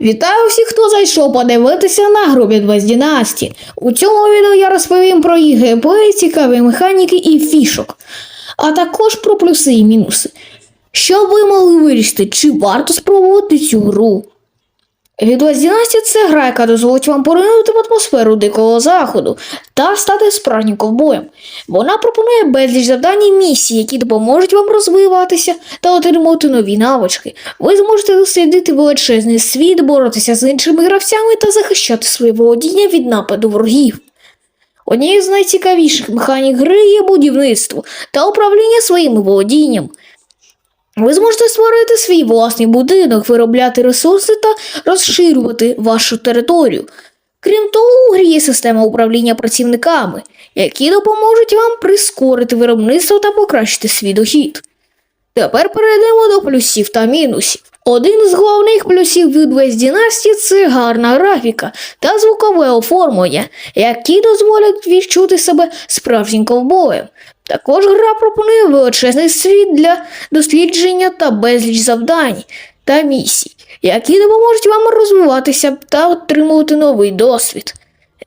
Вітаю всіх, хто зайшов подивитися на гру від з Дінасті. У цьому відео я розповім про її геймплей, цікаві механіки і фішок, а також про плюси і мінуси. Щоб ви могли вирішити, чи варто спробувати цю гру. Від Вест Дінасті це гра, яка дозволить вам поринути в атмосферу дикого заходу та стати справжнім ковбоєм. Вона пропонує безліч завдань і місій, які допоможуть вам розвиватися та отримувати нові навички. Ви зможете дослідити величезний світ, боротися з іншими гравцями та захищати своє володіння від нападу ворогів. Однією з найцікавіших механік гри є будівництво та управління своїм володінням. Ви зможете створити свій власний будинок, виробляти ресурси та розширювати вашу територію. Крім того, у грі є система управління працівниками, які допоможуть вам прискорити виробництво та покращити свій дохід. Тепер перейдемо до плюсів та мінусів. Один з головних плюсів від West це гарна графіка та звукове оформлення, які дозволять відчути себе справжнім ковбоєм. Також гра пропонує величезний світ для дослідження та безліч завдань та місій, які допоможуть вам розвиватися та отримувати новий досвід.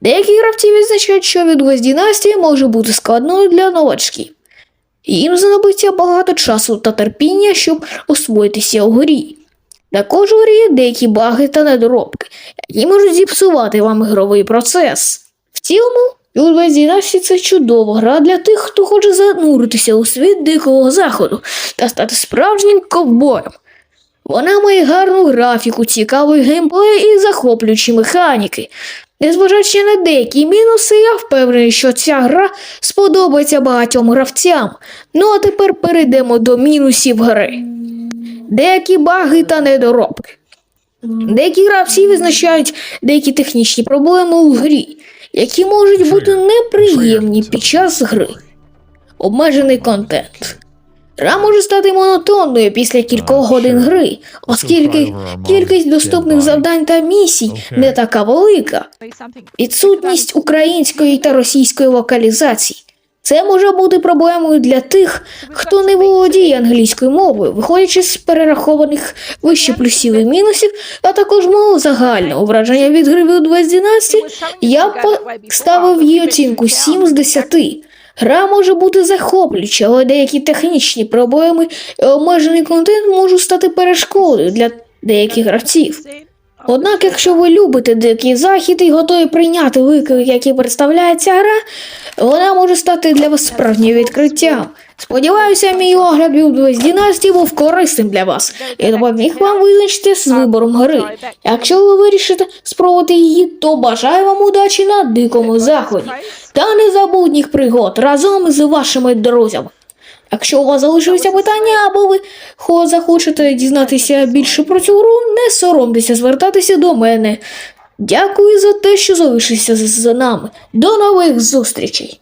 Деякі гравці відзначають, що від West може бути складною для новачків. Їм знадобиться багато часу та терпіння, щоб освоїтися у грі. Також у грі є деякі баги та недоробки, які можуть зіпсувати вам ігровий процес. В цілому, Юльвець Дінасті це чудова гра для тих, хто хоче зануритися у світ дикого заходу та стати справжнім ковбоєм. Вона має гарну графіку, цікавий геймплей і захоплюючі механіки. Незважаючи на деякі мінуси, я впевнений, що ця гра сподобається багатьом гравцям. Ну а тепер перейдемо до мінусів гри. Деякі баги та недоробки. Деякі гравці визначають деякі технічні проблеми у грі, які можуть бути неприємні під час гри. Обмежений контент. Гра може стати монотонною після кількох годин гри, оскільки кількість доступних завдань та місій не така велика. Відсутність української та російської локалізацій. Це може бути проблемою для тих, хто не володіє англійською мовою, виходячи з перерахованих вище плюсів і мінусів, а також мого загального враження від гри від West Dynasty, я б поставив їй оцінку 7 з 10. Гра може бути захоплююча, але деякі технічні проблеми і обмежений контент можуть стати перешкодою для деяких гравців. Однак, якщо ви любите дикий захід і готові прийняти виклик, який представляє ця гра, вона може стати для вас справжнім відкриттям. Сподіваюся, мій огляд з Дінастії був корисним для вас і допоміг вам визначити з вибором гри. Якщо ви вирішите спробувати її, то бажаю вам удачі на дикому заході та незабутніх пригод разом з вашими друзями. Якщо у вас залишилися питання, або ви хо- захочете дізнатися більше про цю гру, не соромтеся звертатися до мене. Дякую за те, що залишилися з нами. До нових зустрічей!